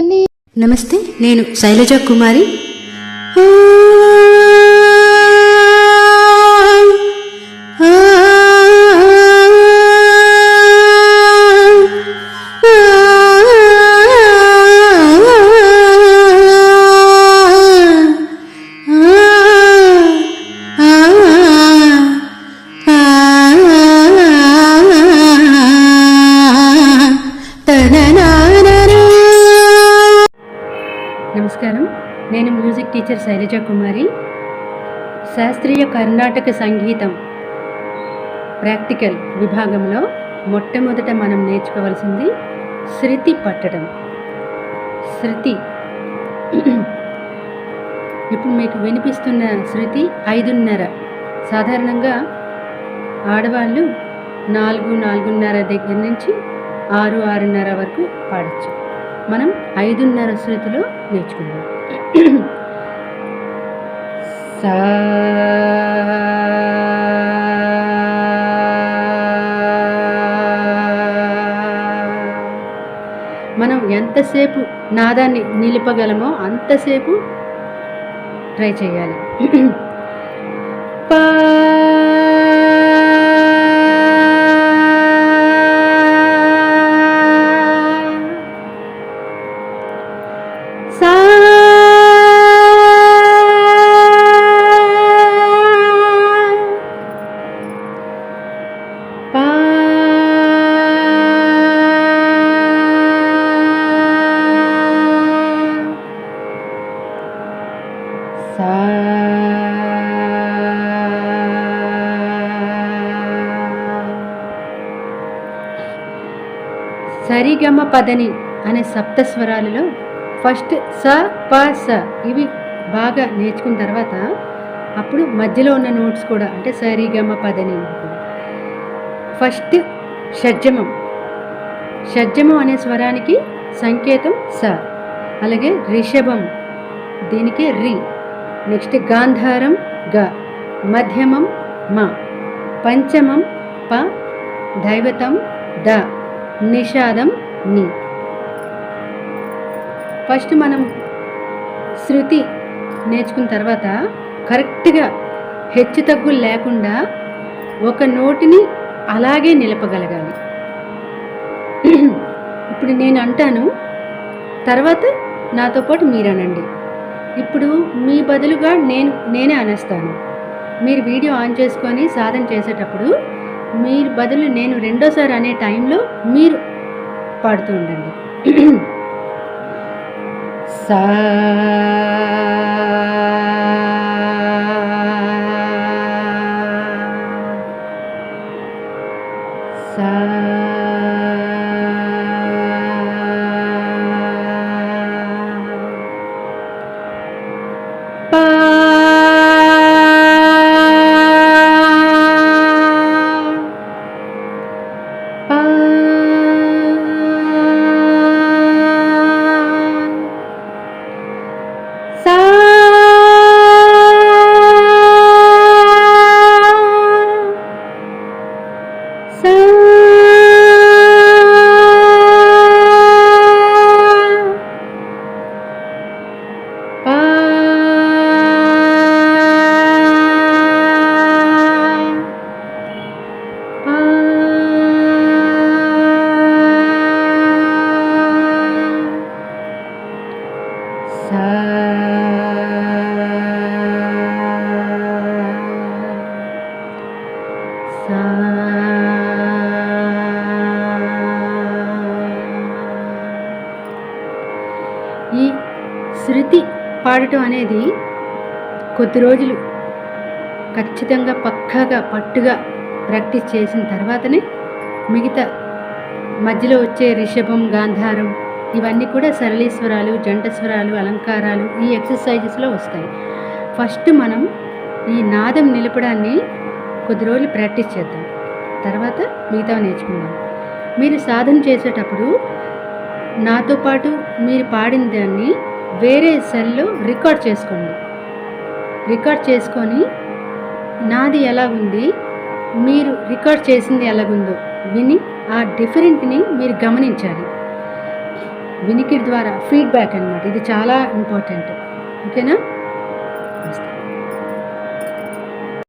ని నమస్తే నేను శైలజ కుమారి. టీచర్ శైలజ కుమారి. శాస్త్రీయ కర్ణాటక సంగీతం ప్రాక్టికల్ విభాగంలో మొట్టమొదట మనం నేర్చుకోవాల్సింది శృతి పట్టడం. శృతి. ఇప్పుడు మీకు వినిపిస్తున్న శృతి ఐదున్నర. సాధారణంగా ఆడవాళ్ళు నాలుగు నాలుగున్నర దగ్గర నుంచి ఆరు ఆరున్నర వరకు పాడచ్చు. మనం ఐదున్నర శృతిలో నేర్చుకుందాం. సా మనం ఎంతసేపు నాదాన్ని నిలపగలమో అంతసేపు ట్రై చేయాలి. పా సరిగమ పదని అనే సప్త స్వరాలలో ఫస్ట్ స ప స ఇవి బాగా నేర్చుకున్న తర్వాత అప్పుడు మధ్యలో ఉన్న నోట్స్ కూడా అంటే సరిగమ పదని. ఫస్ట్ షడ్జమం. షడ్జమం అనే స్వరానికి సంకేతం స. అలాగే రిషభం. దీనికి రి. నెక్స్ట్ గాంధారం గ. మధ్యమం మ. పంచమం ప. దైవతం ద. నిషాదం ని. ఫస్ట్ మనం శృతి నేర్చుకున్న తర్వాత కరెక్ట్గా హెచ్చు తగ్గులు లేకుండా ఒక నోటిని అలాగే నిలపగలగాలి. ఇప్పుడు నేను అంటాను తర్వాత నాతో పాటు మీరు అనండి ఇప్పుడు మీ బదులుగా నేను నేనే అనేస్తాను. మీరు వీడియో ఆన్ చేసుకొని సాధన చేసేటప్పుడు మీరు బదులు నేను రెండోసారి అనే టైంలో మీరు పాడుతూ ఉండండి. సా సా సా పా పా శృతి పాడటం అనేది కొద్ది రోజులు ఖచ్చితంగా పక్కాగా పట్టుగా ప్రాక్టీస్ చేసిన తర్వాతనే మిగతా మధ్యలో వచ్చే రిషభం గాంధారం ఇవన్నీ కూడా సరళీస్వరాలు జంటస్వరాలు అలంకారాలు ఈ ఎక్సర్సైజెస్లో వస్తాయి. ఫస్ట్ మనం ఈ నాదం నిలపడాన్ని కొద్ది రోజులు ప్రాక్టీస్ చేద్దాం. తర్వాత మిగతా నేర్చుకుందాం. మీరు సాధన చేసేటప్పుడు నాతో పాటు మీరు పాడిన దాన్ని వేరే సెల్లో రికార్డ్ చేసుకోండి. రికార్డ్ చేసుకొని నాది ఎలా ఉంది మీరు రికార్డ్ చేసింది ఎలాగుందో విని ఆ డిఫరెంట్ని మీరు గమనించాలి. వినికిడి ద్వారా ఫీడ్బ్యాక్ అన్నమాట. ఇది చాలా ఇంపార్టెంట్. ఓకేనా?